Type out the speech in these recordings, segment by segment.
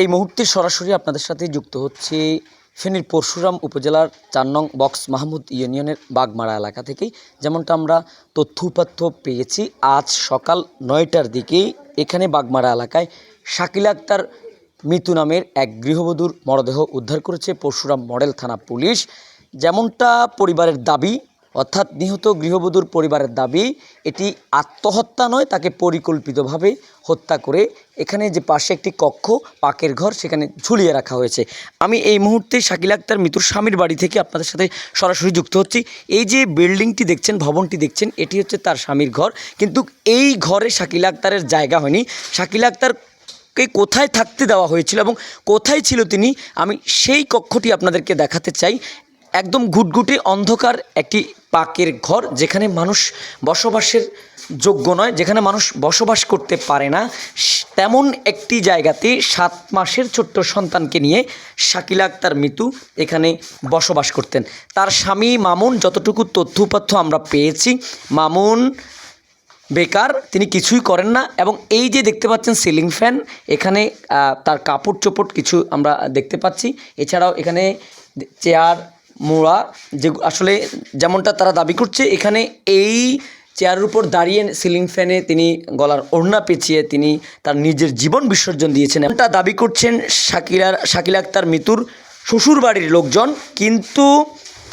এই মুহূর্তে সরাসরি আপনাদের সাথে যুক্ত হচ্ছে ফেনীর পরশুরাম উপজেলার চার নং বক্স মাহমুদ ইউনিয়নের বাগমারা এলাকা থেকেই। যেমনটা আমরা তথ্য উপাত্য পেয়েছি, আজ সকাল নয়টার দিকেই এখানে বাগমারা এলাকায় শাকিল আক্তার মিতু নামের এক গৃহবধূর মরদেহ উদ্ধার করেছে পরশুরাম মডেল থানা পুলিশ। যেমনটা পরিবারের দাবি অর্থাৎ নিহত গৃহবধূর পরিবারের দাবি, এটি আত্মহত্যা নয়, তাকে পরিকল্পিতভাবে হত্যা করে এখানে যে পাশে একটি কক্ষ, পাকের ঘর, সেখানে ঝুলিয়ে রাখা হয়েছে। আমি এই মুহূর্তে শাকিল আক্তার মৃত্যুর স্বামীর বাড়ি থেকে আপনাদের সাথে সরাসরি যুক্ত হচ্ছি। এই যে বিল্ডিংটি দেখছেন, ভবনটি দেখছেন, এটি হচ্ছে তার স্বামীর ঘর। কিন্তু এই ঘরে শাকিল আক্তারের জায়গা হয়নি। শাকিল আক্তার কে কোথায় থাকতে দেওয়া হয়েছিল এবং কোথায় ছিল তিনি, আমি সেই কক্ষটি আপনাদেরকে দেখাতে চাই। একদম ঘুটঘুটে অন্ধকার একটি পাকের ঘর, যেখানে মানুষ বসবাসের যোগ্য নয়, যেখানে মানুষ বসবাস করতে পারে না। তেমন একটি জায়গাতে সাত মাসের ছোট্ট সন্তানকে নিয়ে শাকিল আক্তার মিতু এখানে বসবাস করতেন। তার স্বামী মামুন, যতটুকু তথ্যপাথ্য আমরা পেয়েছি, মামুন বেকার, তিনি কিছুই করেন না এবং এই যে দেখতে পাচ্ছেন সিলিং ফ্যান, এখানে তার কাপড় চোপড় কিছু আমরা দেখতে পাচ্ছি। এছাড়াও এখানে চেয়ার মোড়া, যে আসলে যেমনটা তারা দাবি করছে, এখানে এই চেয়ারের উপর দাঁড়িয়ে সিলিং ফ্যানে তিনি গলার ওড়না পেঁচিয়ে তিনি তার নিজের জীবন বিসর্জন দিয়েছেন। এমনটা দাবি করছেন শাকিলার শাকিল আক্তার মিতুর শ্বশুর বাড়ির লোকজন। কিন্তু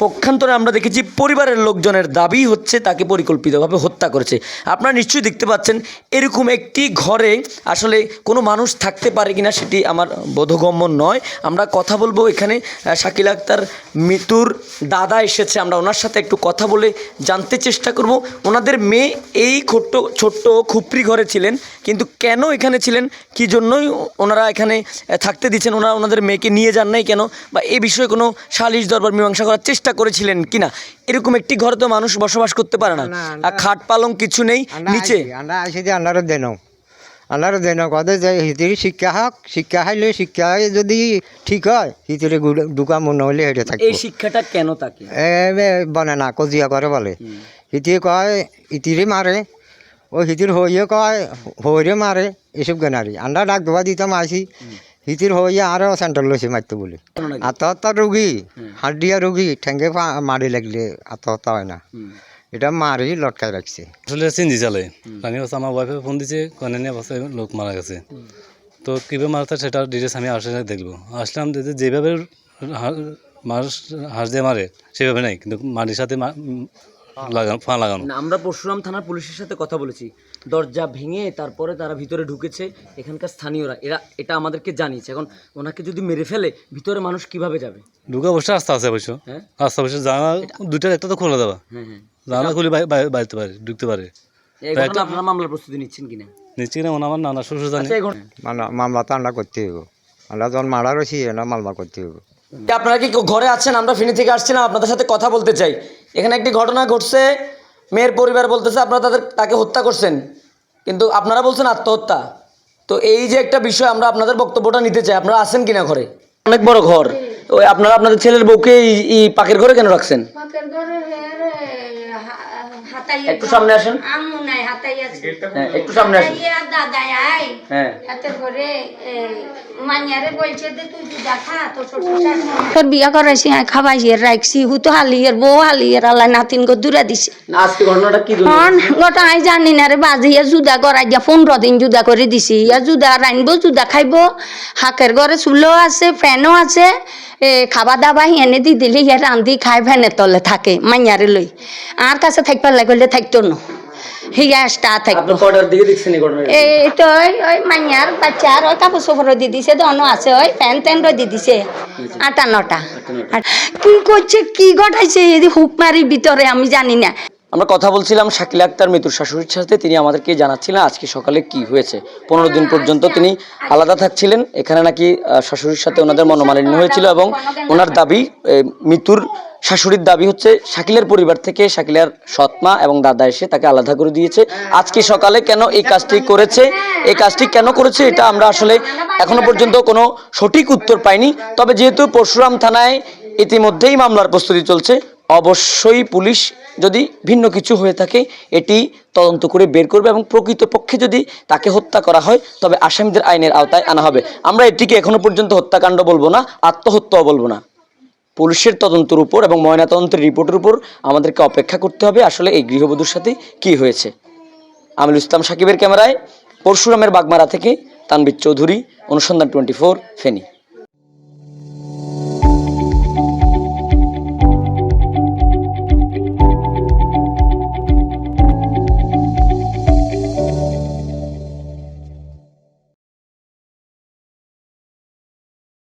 পক্ষান্তরে আমরা দেখেছি পরিবারের লোকজনের দাবি হচ্ছে তাকে পরিকল্পিতভাবে হত্যা করেছে। আপনারা নিশ্চয়ই দেখতে পাচ্ছেন, এরকম একটি ঘরে আসলে কোনো মানুষ থাকতে পারে কিনা সেটি আমার বোধগম্য নয়। আমরা কথা বলব এখানে শাকিল আক্তার মৃত্যুর দাদা এসেছে, আমরা ওনার সাথে একটু কথা বলে জানতে চেষ্টা করব। ওনাদের মেয়ে এই ছোট্ট ছোট্ট খুপড়ি ঘরে ছিলেন, কিন্তু কেন এখানে ছিলেন, কি জন্যই ওনারা এখানে থাকতে দিচ্ছেন? ওনারা ওনাদের মেয়েকে নিয়ে যান নাই কেন? বা এ বিষয়ে কোনো সালিশ দরবার মীমাংসা করার চেষ্টা করেছিলেন কিনা? এরকম একটি ঘরে তো মানুষ বসবাস করতে পারে না। আর খাট পালং কিছু নেই নিচে। দিয়ে আন্ডারও দেন কদে যে হিতির শিক্ষা হোক শিক্ষা হাইলে শিক্ষা যদি ঠিক হয় হিতিরে ঢুকা মনে হলে হেঁটে থাকবে। এই শিক্ষাটা কেন এ বনে না কজিয়া করে বলে। হিতি কয় ইতিরে মারে। ও হিতির হইয়ে কয় হইরে মারে এসব গেনারি আন্ডা ডাক দেওয়া দিতাম আসি। হিতির হইয়ে আরও সেন্টার লইছে মারতে বলে? আত্মহত্যা রোগী হাড্ডিয়া রোগী ঠেঙ্গে মারি লাগলে আত্মহত্যা হয় না এটা মারি লটকাই রাখছে আসলে চিনজি চালে পানি হচ্ছে আমার ওয়াইফে ফোন দিছে কনে নিয়ে বসে লোক মারা গেছে। তো কীভাবে মারতে সেটা ডিটেলস আমি আসলে দেখব আসলাম যে যেভাবে মানুষ হাঁস দিয়ে মারে সেভাবে নাই। কিন্তু মাটির সাথে লাগানো ফা লাগানো। না, আমরা পরশুরাম থানার পুলিশের সাথে কথা বলেছি। দরজা ভেঙে তারপরে তারা ভিতরে ঢুকেছে এখানকার স্থানীয়রা। এরা এটা আমাদেরকে জানিয়েছে। এখন ওনাকে যদি মেরে ফেলে ভিতরে মানুষ কীভাবে যাবে? ঢুকা বসে রাস্তা আছে অবশ্য। হ্যাঁ? রাস্তা বসে জানা দুইটা একটা তো খোলা দেওয়া। হ্যাঁ হ্যাঁ। জানা খুলে বাড়তে পারে ঢুকতে পারে। আপনারা মামলার প্রস্তুতি নিচ্ছেন কিনা? নিশ্চয় কিনা আমার নানা শ্বশুর জানে। আচ্ছা ঘটনা মামলা তো আন্ডা করতে হইব। আমরা যখন মারা রয়েছি এটা মামলা করতে হইব। আপনারা কি ঘরে আছেন? আমরা ফিনি থেকে আসছিলাম আপনাদের সাথে কথা বলতে চাই। এখানে একটি ঘটনা ঘটছে মেয়ের পরিবার বলতেছে আপনারা তাদের তাকে হত্যা করছেন কিন্তু আপনারা বলছেন আত্মহত্যা। তো এই যে একটা বিষয় আমরা আপনাদের বক্তব্যটা নিতে চাই আপনারা আছেন কিনা ঘরে? অনেক বড় ঘর। ওই আপনারা আপনাদের ছেলের বউকে এই- পাখের পাকের ঘরে কেন রাখছেন পাকের ঘরে হের হাতাই একটু সামনে আসেন। আম্মু নাই হাতাই আছে। হ্যাঁ একটু সামনে আসেন। দাদাই আই হ্যাঁ। হাতে ঘরে মানিয়ারে বলছে যে তুই দুধা খা তো ছোট তোর বিয়া করাইছি আই খাবাইছি রাখছি হু তো হালিয়ের বউ হালিয়ের আল্লাহ নাতিন গো দূরা দিছে। আজকে ঘটনাটা কি হন গোটা আই জানি না রে বাজি ইয়া জুদা করাই দিয়া পনেরো দিন জুদা করে দিছি। ইয়া জুদা রাইনবো জুদা খাইবো। হাকের ঘরে চুলো আছে ফ্যানও আছে। এ খাবা দাবা এনে দি দিলে ইয়া রান্ধি খাই ফ্যানের তলে থাকে মাইয়ারে লই আর কাছে থাকবার লাগলে থাকতো না। স্টা থাকতো আপনি কটার দিকে দেখছেন এই ঘটনাটা এই তো ওই ওই মাইয়ার বাচ্চার ওই কাপড় চোপড় দি দিছে দন আছে ওই ফ্যান ট্যান দি দিছে। আটা নটা। কি করছে কি ঘটাইছে এই হুক মারি ভিতরে আমি জানি না। আমরা কথা বলছিলাম শাকিল আক্তার মৃত্যুর শাশুড়ির সাথে। তিনি আমাদেরকে জানাচ্ছিলেন আজকে সকালে কি হয়েছে। পনেরো দিন পর্যন্ত তিনি আলাদা থাকছিলেন। এখানে নাকি শাশুড়ির সাথে ওনাদের মনোমালিন্য হয়েছিল এবং ওনার দাবি মৃত্যুর শাশুড়ির দাবি হচ্ছে শাকিলের পরিবার থেকে শাকিলের সৎমা এবং দাদা এসে তাকে আলাদা করে দিয়েছে। আজকে সকালে কেন এই কাজটি করেছে? এই কাজটি কেন করেছে? এটা আমরা আসলে এখনও পর্যন্ত কোনো সঠিক উত্তর পাইনি। তবে যেহেতু পরশুরাম থানায় ইতিমধ্যেই মামলার প্রস্তুতি চলছে অবশ্যই পুলিশ যদি ভিন্ন কিছু হয়ে থাকে, এটি তদন্ত করে বের করবে এবং প্রকৃতপক্ষে যদি তাকে হত্যা করা হয়, তবে আসামিদের আইনের আওতায় আনা হবে। আমরা এটিকে এখনও পর্যন্ত হত্যাকাণ্ড বলব না, আত্মহত্যাও বলব না। পুলিশের তদন্তের উপর এবং ময়নাতদন্তের রিপোর্টের উপর আমাদেরকে অপেক্ষা করতে হবে, আসলে এই গৃহবধূর সাথে কি হয়েছে। আমিল ইসলাম সাকিবের ক্যামেরায় পরশুরামের বাগমারা থেকে তানবির চৌধুরী, অনুসন্ধান টোয়েন্টি ফোর, ফেনী।